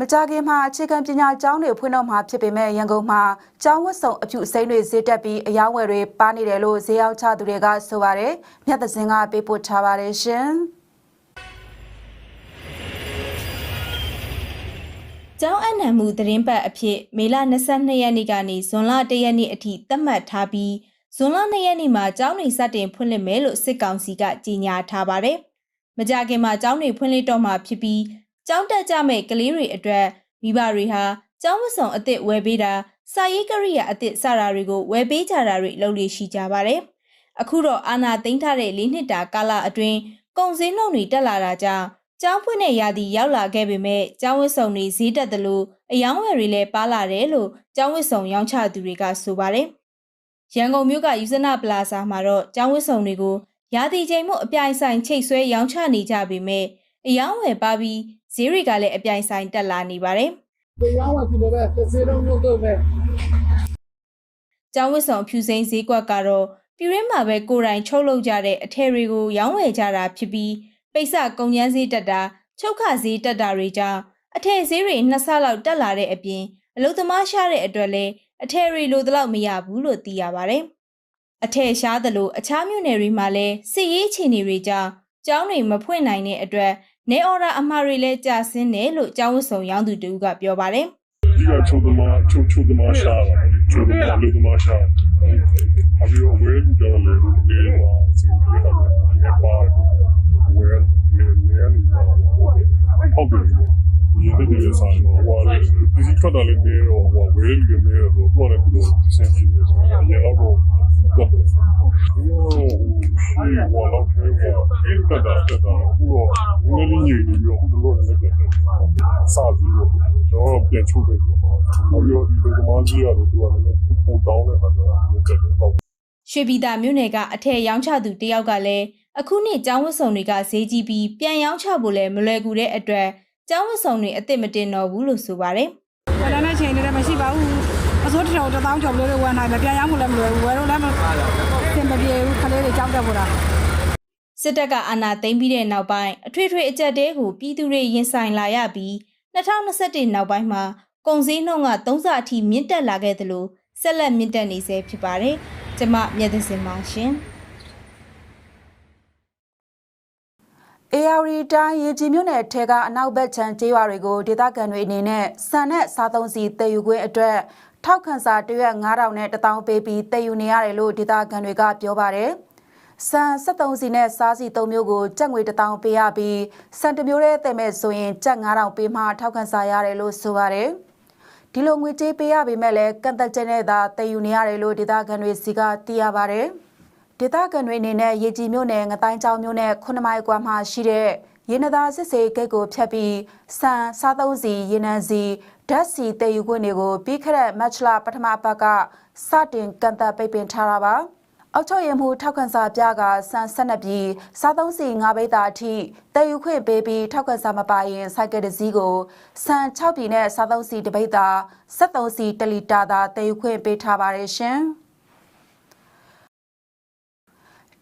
မကြခင်မှာအခြေခံပညာကျောင်းတွေဖွင့်တော့မှာဖြစ်ပေမဲ့ရန်ကုန်မှာကျောင်းဝတ်စုံအပြူအစိမ်းတွေဈေးတက်ပြီးအယောင်းဝယ်တွေပါနေတယ်လို့ဈေးရောက်ချသူတွေကဆိုပါတယ်။မြတ်သစင်ကပေးပို့ထားပါတယ်ရှင်။ကျောင်းအနှံမှုသတင်းပတ်အဖြစ်မေလ22ရက်နေ့ကနေဇွန်လ1ရက်နေ့အထိသတ်မှတ်ထားပြီးဇွန်လ2ရက်နေ့မှာကျောင်းတွေစတင်ဖွင့်လှစ်မယ်လို့စစ်ကောင်စီကကြေညာထားပါတယ်။မကြခင်မှာကျောင်းတွေဖွင့်လှစ်တော့မှာဖြစ်ပြီး ကျောင်းတက်ကြမဲ့ကလေးတွေအတွက်မိဘတွေဟာကျောင်းဝတ်ဆောင်အသစ်ဝယ်ပေးတာစာရေးကရိယာအသစ်စတာတွေကိုဝယ်ပေးကြတာတွေလုပ်လို့ရှိကြပါတယ်။အခုတော့အာနာသိမ်းထားတဲ့၄နှစ်တာကာလအတွင်းကုန်စည်နှုန်းတွေတက်လာတာကြောင့်ကျောင်းဖွင့်တဲ့ရာသီရောက်လာခဲ့ပေမဲ့ကျောင်းဝတ်စုံတွေဈေးတက်သလိုအယောင်းဝယ်တွေလည်းပါလာတယ်လို့ကျောင်းဝတ်စုံရောင်းချသူတွေကဆိုပါတယ်။ရန်ကုန်မြို့ကယူဇနာပလာဇာမှာတော့ကျောင်းဝတ်စုံတွေကိုရာသီချိန်မှုအပြိုင်ဆိုင်ချိတ်ဆွဲရောင်းချနေကြပေမဲ့အယောင်းဝယ်ပါပြီး ဈေးတွေကလည်းအပြိုင်ဆိုင်တက်လာနေပါတယ်။တရားဝင်ဖြစ်နေတဲ့တစ်စေလုံးလုပ်တော့မယ်ကျောင်းဝတ်ဆောင်ဖြူစိမ်းဈေးကွက်ကတော့ပြည်ရင်းမှာပဲကိုယ်တိုင်ချုပ်လုပ်ကြတဲ့အထည်တွေကိုရောင်းဝယ်ကြတာဖြစ်ပြီးပိတ်စကုန်ကျန်းဈေးတက်တာချုပ်ခဈေးတက်တာတွေကြောင့်အထည်ဈေးတွေနှစ်ဆလောက်တက်လာတဲ့အပြင်အလုသမားရှားတဲ့အတွက်လည်းအထည်တွေလိုသလောက်မရဘူးလို့သိရပါတယ်။အထည်ရှားသလိုအခြားမြို့နယ်တွေမှာလည်းစစ်ရေးအခြေအနေတွေကြောင့်ကျောင်းတွေမဖွင့်နိုင်တဲ့အတွက် နေအော်ဒါအမှားတွေလည်းကျဆင်းတယ်လို့ကျောင်းဝတ်ဆောင်ရောင်းသူတူကပြောပါတယ်ဒီကချိုးသမားချိုးချိုးသမားရှာတာချိုးသမားလူသမားရှာအပြီးတော့ဝဲလူတော်လည်းနေပါစီပြေတာလည်းပါတယ်ဝဲနေနေနေဟုတ်ပြီဒီနေ့ဒီဆိုင်တော့ဟိုလေဒီစီထွက်တာလည်းနေတော့ဟိုဝဲလူနေတော့တော့လည်းပြီးတော့စင်ကြီးနေဆိုတော့ရေတော့တော့တော့ ဟိုတော့ခဲဟိုတက်တာတက်တာဟိုတော့ငွေလေးညည်ပြီးတော့ဟိုလိုလည်းတက်တယ်စာပြီးတော့တော့ပြန်ချုပ်တယ်ပေါ့။အပြောဒီကမားကြီးရတယ်သူကလည်းပိုတောင်းတဲ့ခါကျတော့တက်တယ်ပေါ့ရွှေပြည်သာမြို့နယ်ကအထက်ရောင်းချသူတယောက်ကလည်းအခုနှစ်ကျောင်းဝတ်စုံတွေကဈေးကြီးပြီးပြန်ရောင်းချဖို့လည်းမလွယ်ကူတဲ့အတွက်ကျောင်းဝတ်စုံတွေအစ်စ်မတင်တော့ဘူးလို့ဆိုပါတယ်ဝယ်တဲ့ချိန်တွေလည်းမရှိပါဘူးအစိုးတစ်ထောင်တစ်သောင်းကျော်လေးတွေဝယ်နိုင်တယ်ပြန်ရမှုလည်းမလွယ်ဘူးဝယ်တော့လည်းမစင်မပြေဘူးခလေးတွေကြောက်တတ်ဖို့လား။ စစ်တပ်ကအာဏာသိမ်းပြီးတဲ့နောက်ပိုင်းအထွေထွေအကြက်တဲကိုပြည်သူတွေရင်ဆိုင်လာရပြီး2021နောက်ပိုင်းမှာကုန်စည်နှုန်းက3ဆအထိမြင့်တက်လာခဲ့သလိုဆက်လက်မြင့်တက်နေဆဲဖြစ်ပါတယ်။ကျမမြတ်သစင်ပါရှင်။ AR တိုင်းရေကြီးမြို့နယ်ထဲကအနောက်ဘက်ခြမ်းကျေးရွာတွေကိုဒေသခံတွေအနေနဲ့စံနဲ့စားသုံးစီတည်ယူခွင့်အတွက်ထောက်ခံစာတရွက်9000နဲ့1000ပေးပြီးတည်ယူနေရတယ်လို့ဒေသခံတွေကပြောပါတယ်။ စံ73စီနဲ့စားစီ3မျိုးကိုကြက်ငွေ1000ပေးရပြီးစံတစ်မျိုးတည်းတည်မဲ့ဆိုရင်ကြက်9000ပေးမှထောက်ခံစာရတယ်လို့ဆိုပါတယ်။ဒီလိုငွေကြေးပေးရပေမဲ့လည်းကန့်သက်ချက်နဲ့သာတည်ယူနေရတယ်လို့ဒေသခံတွေစီကသိရပါတယ်။ဒေသခံတွေအနေနဲ့ရေကြီးမြို့နယ်ငတိုင်းကျောင်းမြို့နယ်ခုနှစ်မိုင်ကွာမှာရှိတဲ့ရေနသာစစ်စေးဂိတ်ကိုဖျက်ပြီးစံစားသုံးစီရေနံစီဓာတ်စီတည်ယူခွင့်တွေကိုပြီးခရက်မတ်လပထမပတ်ကစတင်ကန့်သက်ပိတ်ပင်ထားတာပါ အောက်ချုပ်ရမှုထောက်ခံစာပြကစံဆက်နှစ်ပြည်စားသုံးစီ၅ဘိတ်တာအထိတည်ယူခွင့်ပေးပြီးထောက်ခံစာမပါရင်စိုက်ကယ်တစ်စီးကိုစံ6ပြည်နဲ့စားသုံးစီတစ်ဘိတ်တာ73စီ1လီတာသာတည်ယူခွင့်ပေးထားပါတယ်ရှင်။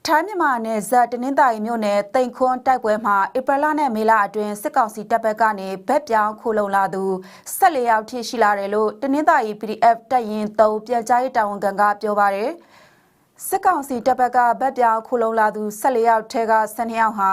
ထိုင်းမြန်မာနယ်ဇက်တနင်္သာရီမြို့နယ်တိန်ခွန်းတိုက်ပွဲမှာဧပြီလနဲ့မေလအတွင်းစစ်ကောင်စီတပ်ဘက်ကနေဗက်ပြောင်းခိုလုံလာသူ14ယောက်ထိရှိလာတယ်လို့တနင်္သာရီ PDF တပ်ရင်း3ပြန်ကြားရေးတာဝန်ခံကပြောပါတယ် စစ်ကောင်စီတပ်ဘက်ကဗက်ပြောင်းခိုလုံလာသူ14ယောက်ထဲက12ယောက်ဟာ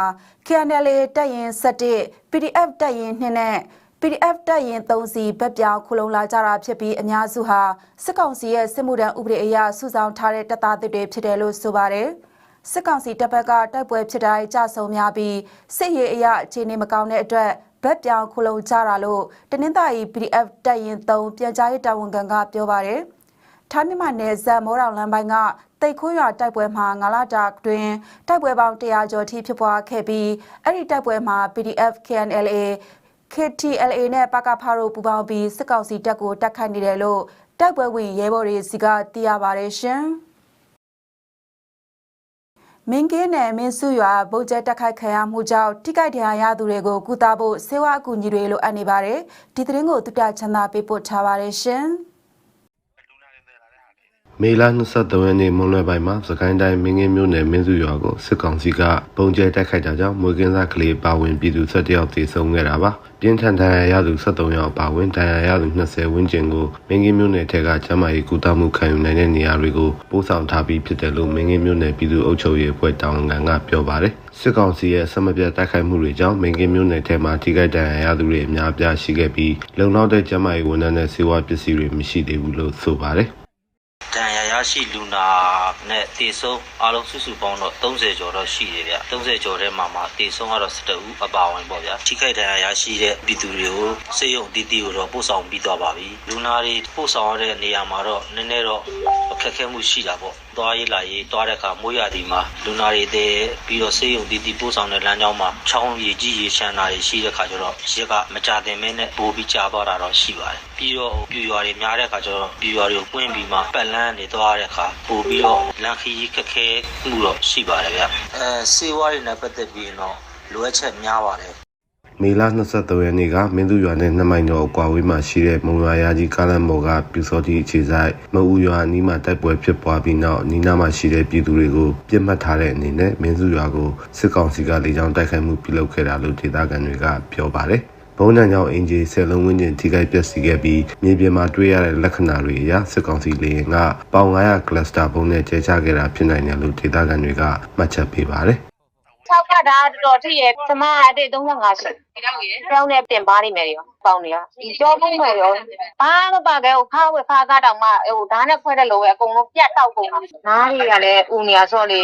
KNL တပ်ရင်း7 PDF တပ်ရင်း2နဲ့ PDF တပ်ရင်3စီဗက်ပြောင်းခုလုံလာကြတာဖြစ်ပြီးအများစုဟာစစ်ကောင်စီရဲ့စစ်မှုထမ်းဥပဒေအရစုဆောင်ထားတဲ့တပ်သားတွေဖြစ်တယ်လို့ဆိုပါတယ်။စစ်ကောင်စီတပ်ဘက်ကတိုက်ပွဲဖြစ်တိုင်းကြဆုံများပြီးစစ်ရေးအရအခြေအနေမကောင်းတဲ့အတွက်ဗက်ပြောင်းခုလုံကြတာလို့တနင်္သာရီ PDF တပ်ရင်3ပြန်ကြားရေးတာဝန်ခံကပြောပါတယ်။ထိုင်းမြန်မာနယ်စပ်မောတော်လမ်းပိုင်းက တိတ်ခွန်းရွာတိုက်ပွဲမှာငါလာတာတွင်တိုက်ပွဲပေါင်း100ကျော်ထိဖြစ်ပွားခဲ့ပြီးအဲ့ဒီတိုက်ပွဲမှာ PDF KNLA KTLA နဲ့ပကဖားတို့ပူးပေါင်းပြီးစစ်ကောင်စီတပ်ကိုတိုက်ခိုက်နေတယ်လို့တိုက်ပွဲဝင်ရဲဘော်တွေစီကသိရပါတယ်ရှင်။မင်းကင်းနယ်မင်းစုရွာဗုတ်ကျဲတက်ခိုက်ခံရမှုကြောင့်ထိခိုက်ဒဏ်ရာရသူတွေကိုကုသဖို့ဆေးဝါးအကူအညီတွေလိုအပ်နေပါတယ်။ဒီသတင်းကိုတုတချမ်းသာပေးပို့ထားပါတယ်ရှင်။ မေလ23ရက်နေ့မွန်းလွဲပိုင်းမှာစကိုင်းတိုင်းမင်းငင်းမြို့နယ်မင်းစုရွာကိုစစ်ကောင်စီကပုံကျဲတိုက်ခိုက်တာကြောင့်မွေကင်းစားကလေးပါဝင်ပြည်သူ17ယောက်သေဆုံးခဲ့တာပါပြင်းထန်ဒဏ်ရာရသူ73ယောက်ပါဝင်ဒဏ်ရာရသူ20ဝန်းကျင်ကိုမင်းငင်းမြို့နယ်ထက်ကကျမ်းမာရေးကုသမှုခံယူနိုင်တဲ့နေရာတွေကိုပို့ဆောင်ထားပြီးဖြစ်တယ်လို့မင်းငင်းမြို့နယ်ပြည်သူ့အုပ်ချုပ်ရေးအဖွဲ့တာဝန်ခံကပြောပါတယ်စစ်ကောင်စီရဲ့ဆက်မပြတ်တိုက်ခိုက်မှုတွေကြောင့်မင်းကင်းမြို့နယ်ထဲမှာထိခိုက်ဒဏ်ရာရသူတွေအများအပြားရှိခဲ့ပြီးလုံလောက်တဲ့ကျန်းမာရေးဝန်ထမ်းနဲ့စေဝါပစ္စည်းတွေမရှိသေးဘူးလို့ဆိုပါတယ်ဒဏ် ရာရရှိလူနာနဲ့တေဆုံးအားလုံးစုစုပေါင်းတော့30ကျော်တော့ရှိတယ်ဗျ30ကျော်ထဲမှာမှတေဆုံးကတော့17ဦးအပါဝင်ပေါ့ဗျာထိခိုက်ဒဏ်ရာရရှိတဲ့ပြည်သူတွေကိုစေယုံတီးတီးကိုတော့ပို့ဆောင်ပြီးသွားပါပြီလူနာတွေပို့ဆောင်ရတဲ့နေရာမှာတော့နည်းနည်းတော့အခက်အခဲမှုရှိတာပေါ့သွားရေးလာရေးသွားတဲ့အခါမိုးရသည်မှာလူနာတွေတဲ့ပြီးတော့စေယုံတီးတီးပို့ဆောင်တဲ့လမ်းကြောင်းမှာချောင်းရည်ကြီးရေချမ်းတာတွေရှိတဲ့အခါကျတော့ရက်ကမကြတင်မဲနဲ့ပိုးပြီးကြာသွားတာတော့ရှိပါတယ်ပြီးတော့ပြူရွာတွေများတဲ့အခါကျတော့ပြူရွာတွေကိုပွင့်ပြီးမှပတ်လန်းနေသွားတဲ့အခါပို့ပြီးတော့လမ်းခရီးခက်ခဲမှုတော့ရှိပါတယ်ဗျအဲစေဝါးတွေနဲ့ပတ်သက်ပြီးရင်တော့လိုအပ်ချက်များပါတယ် မေလ23ရက်နေ့ကမင်းသူရွာနဲ့နှစ်မိုင်ကျော်အကွာဝေးမှာရှိတဲ့မုံရွာရာကြီးကားလမ်းပေါ်ကပြူစောတိအခြေဆိုင်မအူရွာအနီးမှာတိုက်ပွဲဖြစ်ပွားပြီးနောက်နီးနားမှာရှိတဲ့ပြည်သူတွေကိုပြစ်မှတ်ထားတဲ့အနေနဲ့မင်းစုရွာကိုစစ်ကောင်စီကလေကြောင်းတိုက်ခိုက်မှုပြုလုပ်ခဲ့တာလို့ဒေသခံတွေကပြောပါတယ်။ဘုံတန်ကြောင့်အင်ဂျီဆယ်လုံးဝန်းကျင်ထိခိုက်ပျက်စီးခဲ့ပြီးမြေပြင်မှာတွေ့ရတဲ့လက္ခဏာတွေအရစစ်ကောင်စီလေယာဉ်ကပေါင်900ကလစတာဘုံနဲ့ကျဲချခဲ့တာဖြစ်နိုင်တယ်လို့ဒေသခံတွေကမှတ်ချက်ပေးပါတယ်။ ၆ခါဒါတော်တော်ထိရဲ့ကျမအတိတ်35ရှိဒီတော့ရေကျောင်းနဲ့ပြင်ပါနေမယ်ရောပေါင်းနေရောဒီကြောပုံးမယ်ရောဘာမပါခဲ့ဟိုခါဝက်ခါကားတောင်မှဟိုဓာတ်နဲ့ခွဲတဲ့လိုပဲအကုန်လုံးပြတ်တောက်ကုန်တာနားတွေကလည်းဥနေရဆော့လေ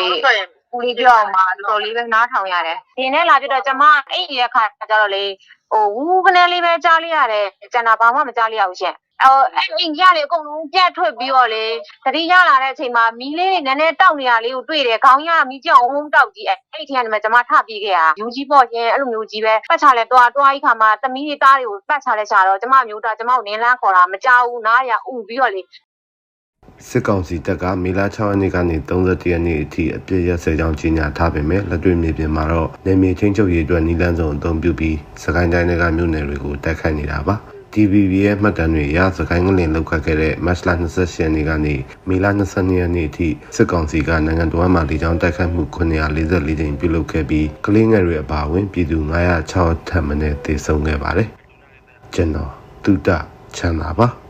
ဦးလေးပြောအောင်မှာတော်တော်လေးပဲနားထောင်ရတယ်ဒီနေ့လာပြတော့ကျမအဲ့ဒီရက်ခါကျတော့လေဟိုဝူးကနေလေးပဲကြားလိုက်ရတယ်ကျန်တာဘာမှမကြားလိုက်ရဘူးရှင်အော်အဲ့အိမ်ကြီးကလေအကုန်လုံးပြတ်ထွက်ပြီးတော့လေသတိရလာတဲ့အချိန်မှာမီးလေးတွေနည်းနည်းတောက်နေတာလေးကိုတွေ့တယ်ခေါင်းရမီးကြောင်အုံးတောက်ကြီးအဲ့အဲ့ဒီကနေမှကျွန်မထပြေးခဲ့ရယူကြီးပေါ့ရင်အဲ့လိုမျိုးကြီးပဲပတ်ချလဲတွားတွားကြီးခါမှာသမီးတွေတားတွေကိုပတ်ချလဲချတော့ကျွန်မမျိုးသားကျွန်မကိုနင်းလန်းခေါ်တာမကြောက်ဘူးနားရဥပြီးတော့လေ စစ်ကောင်စီတပ်ကမေလ6ရက်နေ့ကနေ31ရက်နေ့အထိအပြစ်ရက်စဲကြောင်းကြီးညာထားပေမဲ့လက်တွေ့မြေပြင်မှာတော့နေမြေချင်းချုပ်ရေးအတွက်နီလန်းစုံအသုံးပြုပြီးစကိုင်းတိုင်းကမြို့နယ်တွေကိုတိုက်ခိုက်နေတာပါ TVB ရဲ့မှတ်တမ်းတွေအရစကိုင်းကလင်လောက်ခတ်ခဲ့တဲ့မတ်လ28ရက်နေ့ကနေမေလ22ရက်နေ့အထိစစ်ကောင်စီကနိုင်ငံတော်မှာလေကြောင်းတိုက်ခိုက်မှု944ကြိမ်ပြုလုပ်ခဲ့ပြီးကလေးငယ်တွေအပါအဝင်ပြည်သူ906ထပ်မံသေဆုံးခဲ့ပါတယ်ကျွန်တော်တုဒ္ဒချမ်းသာပါ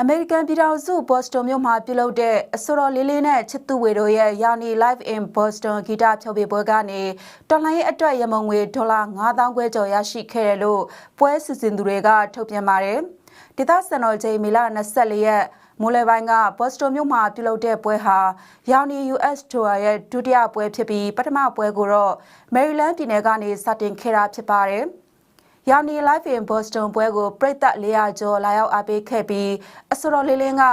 အမေရိကန်ပြည်ထောင်စုဘော့စတွန်မြို့မှာပြုလုပ်တဲ့အဆိုတော်လေးလေးနဲ့ချစ်သူဝေတို့ရဲ့ယာနီ Live in Boston ဂီတဖျော်ဖြေပွဲကနေတော်လိုင်းရဲ့အတွက်ရမုံငွေဒေါ်လာ9000ခွဲကျော်ရရှိခဲ့တယ်လို့ပွဲစီစဉ်သူတွေကထုတ်ပြန်ပါတယ်။ဒေသစံတော်ချိန်မေလ24ရက်မိုးလယ်ပိုင်းကဘော့စတွန်မြို့မှာပြုလုပ်တဲ့ပွဲဟာယာနီ US Tour ရဲ့ဒုတိယပွဲဖြစ်ပြီးပထမပွဲကိုတော့ Maryland ပြည်နယ်ကနေစတင်ခဲ့တာဖြစ်ပါတယ်။ ယာနီ Live in Boston ပွဲကိုပရိသတ်400ကျော်လာရောက်အားပေးခဲ့ပြီးအစောတော်လေးလင်းက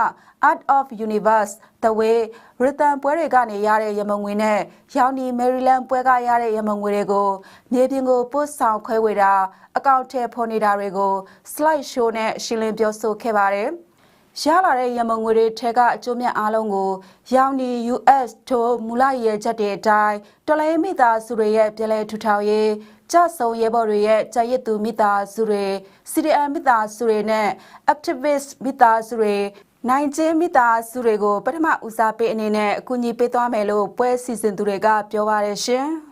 Art of Universe The Way Rhythm ပွဲတွေကနေရတဲ့ရမုံငွေနဲ့ယာနီ Maryland ပွဲကရတဲ့ရမုံငွေတွေကိုမြေပြင်ကိုပို့ဆောင်ခွဲဝေတာအကောင့်ထဲဖော်နေတာတွေကို slide show နဲ့ရှင်းလင်းပြောဆိုခဲ့ပါတယ်။ ရလာတဲ့ရမုံငွေတွေထဲကအကျိုးမြတ်အားလုံးကို ရောင်နီ US ထိုမူလရည်ချက်တွေအတိုင်းတော်လိုင်းမိသားစုတွေရဲ့ပြည်လဲထူထောင်ရေးကြဆုံရဲဘော်တွေရဲ့ကြာရစ်သူမိသားစုတွေ CDM မိသားစုတွေနဲ့ activist မိသားစုတွေနိုင်ကျင်းမိသားစုတွေကိုပထမဦးစားပေးအနေနဲ့အကူအညီပေးသွားမယ်လို့ပွဲစီစဉ်သူတွေကပြောပါရရှင်။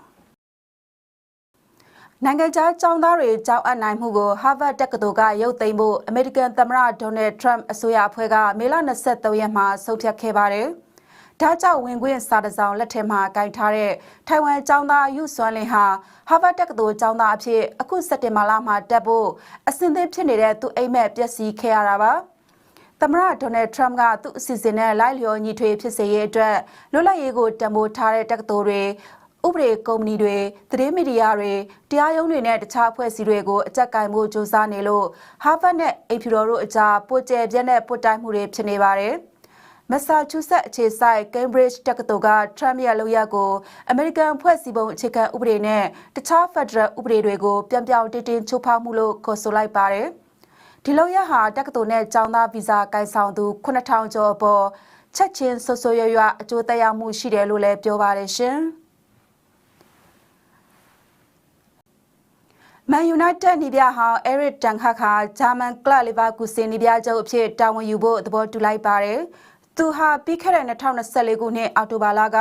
နိုင်ငံခြားကျောင်းသားတွေကြောက်အပ်နိုင်မှုကို Harvard တက္ကသိုလ်ကရုပ်သိမ်းဖို့ American သမ္မတ Donald Trump အစိုးရအဖွဲ့ကမေလ23ရက်မှာဆုံးဖြတ်ခဲ့ပါတယ်။ဒါကြောင့်ဝင်ခွင့်စာတစောင်လက်ထက်မှာကင်ထားတဲ့ထိုင်ဝမ်ကျောင်းသားယူဆွမ်းလင်ဟာ Harvard တက္ကသိုလ်ကျောင်းသားအဖြစ်အခုစက်တင်ဘာလမှာတက်ဖို့အဆင့်သင့်ဖြစ်နေတဲ့သူအိမ်မက်ပျက်စီးခဲ့ရတာပါ။သမ္မတဒေါ်နယ်ထရမ့်ကသူ့အစီအစဉ်နဲ့လိုက်လျော်ညီထွေဖြစ်စေရေးအတွက်လွတ်လပ်ရေးကိုတံမိုးထားတဲ့တက္ကသိုလ်တွေ ဥပဒေကုမ္ပဏီတွေသတင်းမီဒီယာတွေတရားရုံးတွေနဲ့တခြားအဖွဲ့အစည်းတွေကိုအကြက်ကင်မှုစ조사နေလို့ Harvard နဲ့ AP တို့အကြားပိုကျယ်ပြန့်တဲ့ပုတ်တိုင်းမှုတွေဖြစ်နေပါတယ်။မက်ဆာချူးဆက်အခြေစိုက် Cambridge တက္ကသိုလ်က Trump ရဲ့လုပ်ရက်ကို American ဖွဲ့စည်းပုံအခြေခံဥပဒေနဲ့တခြား Federal ဥပဒေတွေကိုပြန်ပြောင်းတင်းတင်းချိုးဖောက်မှုလို့ခေါ်ဆိုလိုက်ပါတယ်။ဒီလောက်ရဟာတက္ကသိုလ်နဲ့ကျောင်းသားဗီဇာကိုင်ဆောင်သူ9000ကျော်အပေါ်ချက်ချင်းဆွဆွရွရွအကျိုးသက်ရောက်မှုရှိတယ်လို့လည်းပြောပါတယ်ရှင်။ မန်ယူနိုက်တက်နီပြဟောင်းအဲရစ်တန်ခါခါဂျာမန်ကလပ်လီဗာကူစင်နီပြချုပ်အဖြစ်တာဝန်ယူဖို့သဘောတူလိုက်ပါတယ်။သူဟာပြီးခဲ့တဲ့2024ခုနှစ်အောက်တိုဘာလက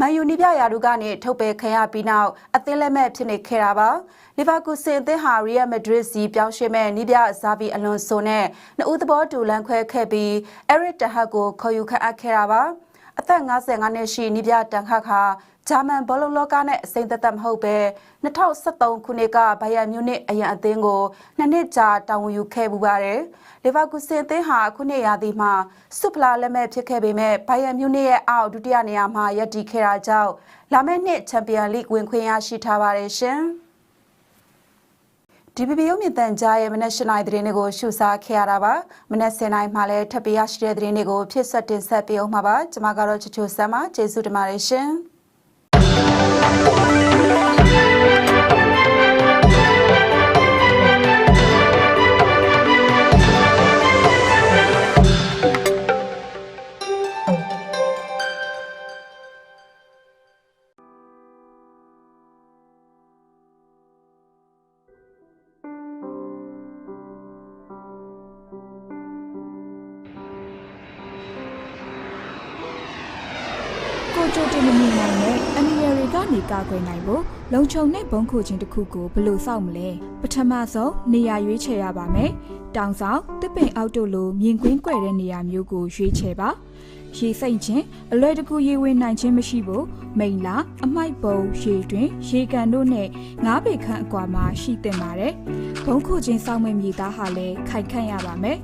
မန်ယူနီပြရာထူးကနေထုတ်ပယ်ခံရပြီးနောက်အသင်းလက်မဲ့ဖြစ်နေခဲ့တာပါ။လီဗာကူစင်အသင်းဟာရီယယ်မက်ဒရစ်စီပြောင်းရွှေ့မဲ့နီပြဇာဗီအလွန်ဆိုနဲ့နှစ်ဦးသဘောတူလန်ခွဲခဲ့ပြီးအဲရစ်တဟတ်ကိုခေါ်ယူခန့်အပ်ခဲ့တာပါ။ အသက်55နှစ်ရှိနီပြတန်ခါခါဂျာမန်ဘောလုံးလောကနဲ့အစိမ့်သက်သက်မဟုတ်ပဲ2013ခုနှစ်ကဘိုင်ယန်မြူနစ်အရန်အသင်းကိုနှစ်နှစ်ကြာတာဝန်ယူခဲ့ပူပါတယ်။လီဗာကူစင်အသင်းဟာခုနှစ်ရာသီမှာစုဖလာလက်မဲ့ဖြစ်ခဲ့ပေမဲ့ဘိုင်ယန်မြူနစ်ရဲ့အောက်ဒုတိယနေရာမှာရပ်တည်ခဲ့တာကြောင့်လာမယ့်နှစ်ချန်ပီယံလိဝင်ခွင့်ရရှိထားပါတယ်ရှင်။ DPP ရုပ်မြင့်တန်ကြားရဲ့မနက်၈နိုင်သတင်းတွေကိုရှုစားခဲ့ရတာပါမနက်10နိုင်မှလည်းထပ်ပြရရှိတဲ့သတင်းတွေကိုဖြစ်ဆက်တင်ဆက်ပေးအောင်မှာပါကျွန်မကတော့ချချိုဆမ်းပါကျေးဇူးတင်ပါတယ်ရှင်။ ခြုံတဲ့ဘုံခိုခြင်းတစ်ခုကိုဘယ်လိုစောင့်မလဲပထမဆုံးနေရာရွေးချယ်ရပါမယ်တောင်ဆောင်တစ်ပင်အောက်တို့လိုမြင်ကွင်းကွယ်တဲ့နေရာမျိုးကိုရွေးချယ်ပါရေစိမ့်ခြင်းအလွယ်တကူရေဝင်နိုင်ခြင်းမရှိဖို့မိန်လာအမိုက်ပုံရေတွင်ရေကန်တို့နဲ့ငါးပေခန့်အကွာမှာရှိတင်ပါတယ်ဘုံခိုခြင်းစောင့်မဲ့မြေသားဟာလည်းခိုင်ခန့်ရပါမယ်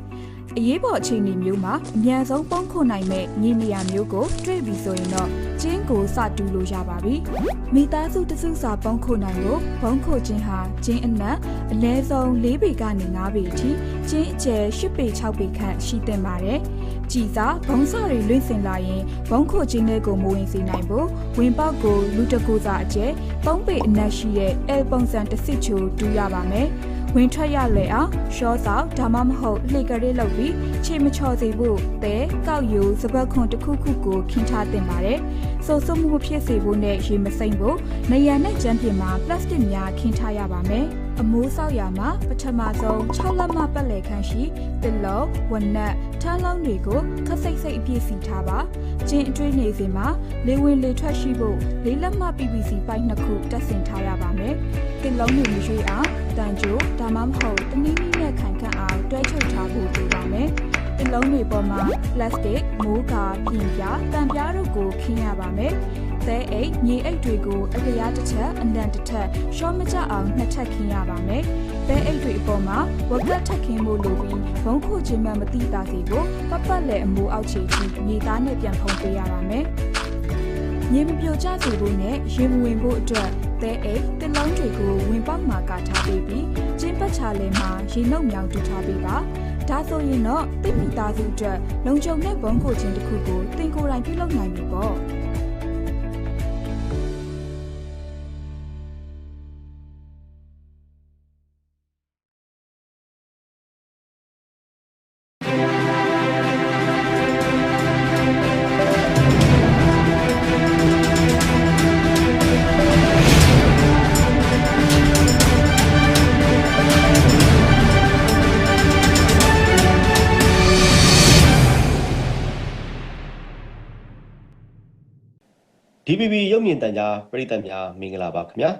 အရေးပေါ်အခြေအနေမျိုးမှာအမြန်ဆုံးပုံခုနိုင်မဲ့ညီနေရာမျိုးကိုတွေ့ပြီဆိုရင်တော့ကျင်းကိုစတူးလို့ရပါပြီ။မိသားစုတစုစာပုံခုနိုင်ကိုဘုံခုချင်းဟာကျင်းအနက်အနည်းဆုံး၄ပေကနေ၅ပေအထိကျင်းအကျယ်၈ပေ၆ပေခန့်ရှိသင့်ပါတယ်။ကြည်စာဘုံစာတွေလွင့်စင်လာရင်ဘုံခုချင်းတွေကိုမဝင်စေနိုင်ဖို့ဝင်ပေါက်ကိုလူတကူစာအကျယ်၃ပေအနက်ရှိတဲ့အဲပုံစံတစ်စစ်ချိုတူးရပါမယ်။ ဝင်ထွက်ရလေအောင်ရှော့ဆောက်ဒါမှမဟုတ်လှေကလေးလုပ်ပြီးခြေမချော်စေဖို့တဲကောက်ယူစပတ်ခွန်တစ်ခုခုကိုခင်းထားတင်ပါတယ်။ဆိုဆုမှုမဖြစ်စေဖို့နဲ့ရေမစိမ့်ဖို့နေရနဲ့ကြမ်းပြင်မှာပလတ်စတစ်များခင်းထားရပါမယ်။အမိုးဆောက်ရမှာပထမဆုံး6လက်မပတ်လည်ခန့်ရှိတစ်လုံးဝနက်ထန်းလုံးတွေကိုခက်စိတ်စိတ်အပြည့်စီထားပါ။ ကျင်းအတွင်းနေစဉ်မှာလေဝင်လေထွက်ရှိဖို့လေးလက်မ PVC ပိုက်နှစ်ခုတက်ဆင်ထားရပါမယ်။တစ်လုံးတွေမရွေးအောင်တန်ကြိုဒါမှမဟုတ်တနည်းနည်းနဲ့ခိုင်ခန့်အောင်တွဲချုပ်ထားဖို့လိုပါမယ်။တစ်လုံးတွေပေါ်မှာပလတ်စတစ်မိုးကာပြင်ပြတံပြားတို့ကိုခင်းရပါမယ်။ သဲအိတ်မြေအိတ်တွေကိုအလျားတစ်ထက်အနံတစ်ထက်ရှော့မကြအောင်နှစ်ထပ်ခင်းရပါမယ်။သဲအိတ်တွေအပေါ်မှာဝက်ကတ်ထပ်ခင်းဖို့လိုပြီးဘုံခုချင်းမှမတိတာစီကိုပတ်ပတ်လည်အမိုးအောက်ခြေထိမြေသားနဲ့ပြန်ဖုံးပေးရပါမယ်။မြေမပြိုကျစေဖို့နဲ့ရေမဝင်ဖို့အတွက်သဲအိတ်တစ်လုံးတွေကိုဝင်ပေါက်မှာကာထားပေးပြီးကျင်းပတ်ချာလဲမှာရေနှုတ်မြောင်တူထားပေးပါဒါဆိုရင်တော့တိမိသားစုအတွက်လုံခြုံတဲ့ဘုံခိုခြင်းတစ်ခုကိုတင်ကိုယ်တိုင်ပြုလုပ်နိုင်ပြီပေါ့ DPP ရုပ်မြင်သံကြားပရိသတ်များမင်္ဂလာပါခင်ဗျာ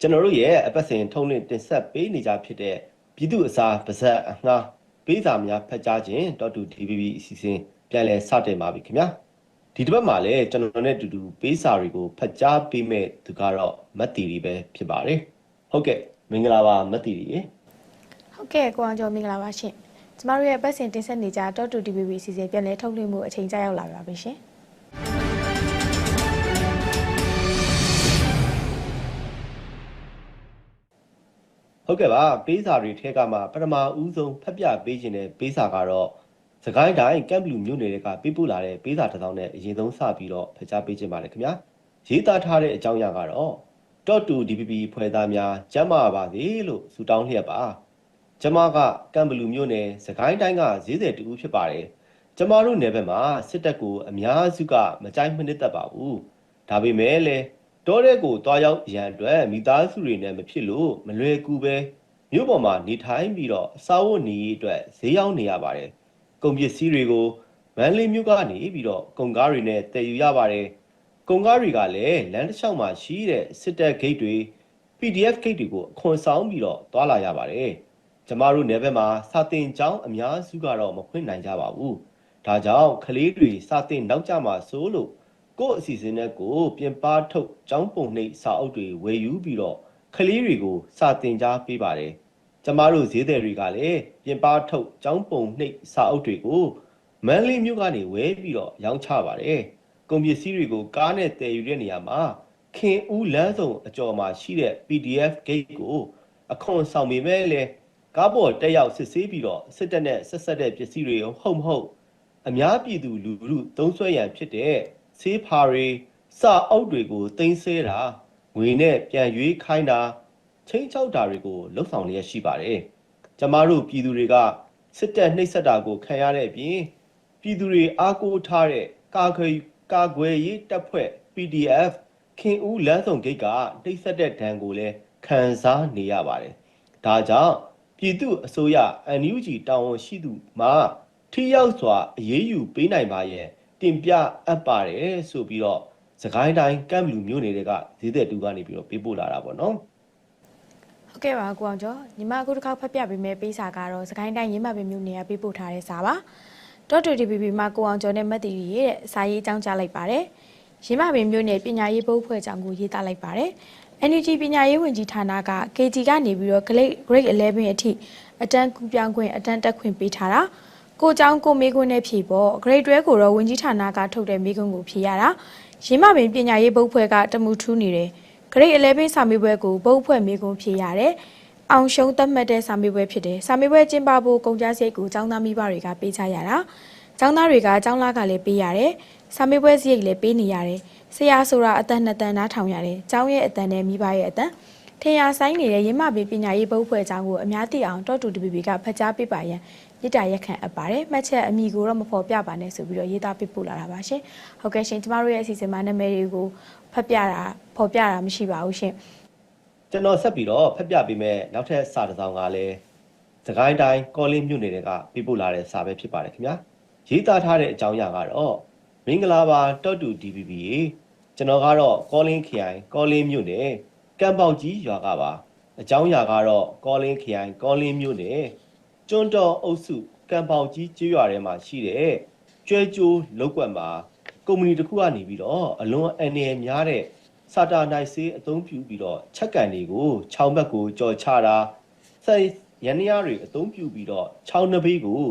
ကျွန်တော်တို့ရဲ့အပတ်စဉ်ထုံးလင်းတင်ဆက်ပေးနေကြဖြစ်တဲ့ပြည်သူအစားပါဇက်အငှားပေးစာများဖတ်ကြားခြင်း .DPP အစီအစဉ်ပြန်လည်စတင်ပါပြီခင်ဗျာဒီတစ်ပတ်မှာလည်းကျွန်တော်နဲ့အတူတူပေးစာတွေကိုဖတ်ကြားပေးမဲ့သူကတော့မတ်တီရီပဲဖြစ်ပါတယ်ဟုတ်ကဲ့မင်္ဂလာပါမတ်တီရီရေဟုတ်ကဲ့ကိုအောင်ကျော်မင်္ဂလာပါရှင်ကျမတို့ရဲ့ပတ်စဉ်တင်ဆက်နေကြ Talk to DBB အစီအစဉ်ပြန်လည်ထုတ်လွှင့်မှုအချိန်ကြာရောက်လာပါပြီရှင် ဟုတ်ကဲ့ပါပေးစာတွေထဲကမှပထမဦးဆုံးဖတ်ပြပေးခြင်းတဲ့ပေးစာကတော့စကိုင်းတိုင်းကမ်ဘလူမြို့နယ်ကပေးပို့လာတဲ့ပေးစာတစ်စောင်းနဲ့အရင်ဆုံးစပြီးတော့ဖတ်ကြားပေးခြင်းပါတယ်ခင်ဗျာရေးသားထားတဲ့အကြောင်းအရာကတော့ Talk to DPP ဖွဲ့သားများကျမ်းမာပါစေလို့ဆုတောင်းလျက်ပါကျမကကမ်ဘလူမြို့နယ်စကိုင်းတိုင်းကဈေးသည်တူဖြစ်ပါတယ်ကျမတို့နယ်ဘက်မှာစစ်တပ်ကိုအများစုကမကြိုက်မနစ်သက်ပါဘူးဒါပေမဲ့လည်း တောတဲ့ကိုတွားရောက်ရန်အတွက်မိသားစုတွေနဲ့မဖြစ်လို့မလွယ်ကူပဲမြို့ပေါ်မှာနေထိုင်ပြီးတော့အစာဝတ်နေရေးအတွက်ဈေးရောက်နေရပါတယ်။ကုန်ပစ္စည်းတွေကိုမန္တလေးမြို့ကနေပြီးတော့ကုန်ကားတွေနဲ့တည်ယူရပါတယ်။ကုန်ကားတွေကလည်းလမ်းတစ်လျှောက်မှာရှိတဲ့စစ်တပ်ဂိတ်တွေ PDF ဂိတ်တွေကိုအခွန်ဆောင်ပြီးတော့တွာလာရပါတယ်။ကျမတို့နယ်ဘက်မှာစာတင်ကျောင်းအများစုကတော့မဖွင့်နိုင်ကြပါဘူး။ဒါကြောင့်ကလေးတွေစာတင်နောက်ကျမှာစိုးလို့ ကိုယ့်အစီအစဉ်နဲ့ကိုယ်ပြင်ပထုတ်ကျောင်းပုံနှိပ်စာအုပ်တွေဝယ်ယူပြီးတော့ကလေးတွေကိုစာတင်ကြားပေးပါတယ်။ကျမတို့ဈေးသည်တွေကလည်းပြင်ပထုတ်ကျောင်းပုံနှိပ်စာအုပ်တွေကိုမန္တလေးမြို့ကနေဝယ်ပြီးတော့ရောင်းချပါတယ်။ကုန်ပစ္စည်းတွေကိုကားနဲ့တည်ယူတဲ့နေရာမှာခင်ဦးလမ်းဆောင်အကျော်မှာရှိတဲ့ PDF gate ကိုအခွန်ဆောင်ပေမဲ့လည်းကားပေါ်တက်ရောက်စစ်ဆေးပြီးတော့စစ်တပ်နဲ့ဆက်ဆက်တဲ့ပစ္စည်းတွေဟုတ်မဟုတ်အများပြည်သူလူထုသုံးဆွဲရန်ဖြစ်တဲ့ ဆေးဖာတွေစာအုပ်တွေကိုတင်ဆဲတာငွေနဲ့ပြန်ရွေးခိုင်းတာချင်းချောက်တာတွေကိုလှုပ်ဆောင်လျက်ရှိပါတယ်။ကျမတို့ပြည်သူတွေကစစ်တပ်နှိပ်စက်တာကိုခံရတဲ့အပြင်ပြည်သူတွေအားကိုးထားတဲ့ကာကွယ်ကာကွယ်ရေးတပ်ဖွဲ့ PDF ခင်ဦးလမ်းဆောင်ဂိတ်ကနှိပ်စက်တဲ့ဒဏ်ကိုလည်းခံစားနေရပါတယ်။ဒါကြောင့်ပြည်သူအစိုးရ NUG တာဝန်ရှိသူမှထိရောက်စွာအရေးယူပေးနိုင်ပါရဲ့ တင်ပြအပ်ပါတယ်ဆိုပြီးတော့စကိုင်းတိုင်းကမ်ဘလူမြို့နယ်တွေကဈေးသက်တူကနေပြီးတော့ပေးပို့လာတာပေါ့နော်ဟုတ်ကဲ့ပါကိုအောင်ကျော်ညီမအခုတစ်ခါဖတ်ပြပေးမယ့်ပေးစာကတော့စကိုင်းတိုင်းရင်းမပင်မြို့နယ်ကပေးပို့ထားတဲ့စာပါတော့တူ DPP မှာကိုအောင်ကျော်နဲ့မတ်တီရီရဲ့စာရေးအကြောင်းကြားလိုက်ပါတယ်ရင်းမပင်မြို့နယ်ပညာရေးဘုတ်ဖွဲ့ကြောင့်ကိုရေးသားလိုက်ပါတယ် NUG ပညာရေးဝန်ကြီးဌာနက KG ကနေပြီးတော့ Grade Grade 11အထိအတန်းကူပြောင်းခွင့်အတန်းတက်ခွင့်ပေးထားတာ ကိုကျောင်းကိုမေးခွန်းနဲ့ဖြေပေါ့ဂရိတ်တွဲကိုတော့ဝင်ကြီးဌာနကထုတ်တဲ့မေးခွန်းကိုဖြေရတာရင်းမပင်ပညာရေးဘုတ်ဖွဲ့ကတမှုထူးနေတယ်ဂရိတ်11စာမေးပွဲကိုဘုတ်ဖွဲ့မေးခွန်းဖြေရတယ်အောင်ရှုံးသတ်မှတ်တဲ့စာမေးပွဲဖြစ်တယ်စာမေးပွဲကျင်းပဖို့ကုန်ကျစရိတ်ကိုကျောင်းသားမိဘတွေကပေးကြရတာကျောင်းသားတွေကကျောင်းလာကလည်းပေးရတယ်စာမေးပွဲစရိတ်လည်းပေးနေရတယ်ဆရာဆိုတာအတန်နှစ်တန်နားထောင်ရတယ်ကျောင်းရဲ့အတန်နဲ့မိဘရဲ့အတန်ထင်ရဆိုင်နေတဲ့ရင်းမပင်ပညာရေးဘုတ်ဖွဲ့ကျောင်းကိုအများသိအောင်တော့တူတပီပီကဖတ်ကြားပေးပါရန် မြစ်တာရက်ခံအပ်ပါတယ်မှတ်ချက်အမိကိုတော့မဖော်ပြပါနဲ့ဆိုပြီးတော့ရေးသားပေးပို့လာတာပါရှင်ဟုတ်ကဲ့ရှင်ကျမတို့ရဲ့အစီအစဉ်မှာနာမည်တွေကိုဖတ်ပြတာဖော်ပြတာမရှိပါဘူးရှင်ကျွန်တော်ဆက်ပြီးတော့ဖက်ပြပေးမယ်နောက်ထပ်စာတစ်စောင်ကလည်းစကိုင်းတိုင်းကောလင်းမြို့နယ်ကပေးပို့လာတဲ့စာပဲဖြစ်ပါတယ်ခင်ဗျာရေးသားထားတဲ့အကြောင်းအရာကတော့မင်္ဂလာပါတော့တူ DPP ရေကျွန်တော်ကတော့ကောလင်းခရိုင်ကောလင်းမြို့နယ်ကံပေါက်ကြီးရွာကပါအကြောင်းအရာကတော့ကောလင်းခရိုင်ကောလင်းမြို့နယ် ကျွန်းတော်အုပ်စုကံပေါက်ကြီးကျေးရွာထဲမှာရှိတဲ့ကျွဲကျိုးလောက်ကွက်မှာကုမ္ပဏီတစ်ခုကနေပြီးတော့အလွန်အန္တရာယ်များတဲ့စာတာနိုင်စေးအသုံးပြုပြီးတော့ချက်ကန်တွေကိုခြောင်းဘက်ကိုကြော်ချတာဆက်ရန်ရတွေအသုံးပြုပြီးတော့ခြောင်းနှဘေးကို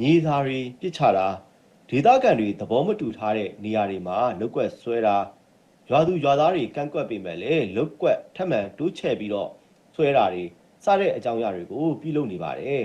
မြေသားတွေပစ်ချတာဒေသခံတွေသဘောမတူထားတဲ့နေရာတွေမှာလုတ်ကွက်ဆွဲတာရွာသူရွာသားတွေကန့်ကွက်ပေမဲ့လည်းလုတ်ကွက်ထပ်မံတိုးချဲ့ပြီးတော့ဆွဲတာတွေစတဲ့အကြောင်းအရာတွေကိုပြုလုပ်နေပါတယ်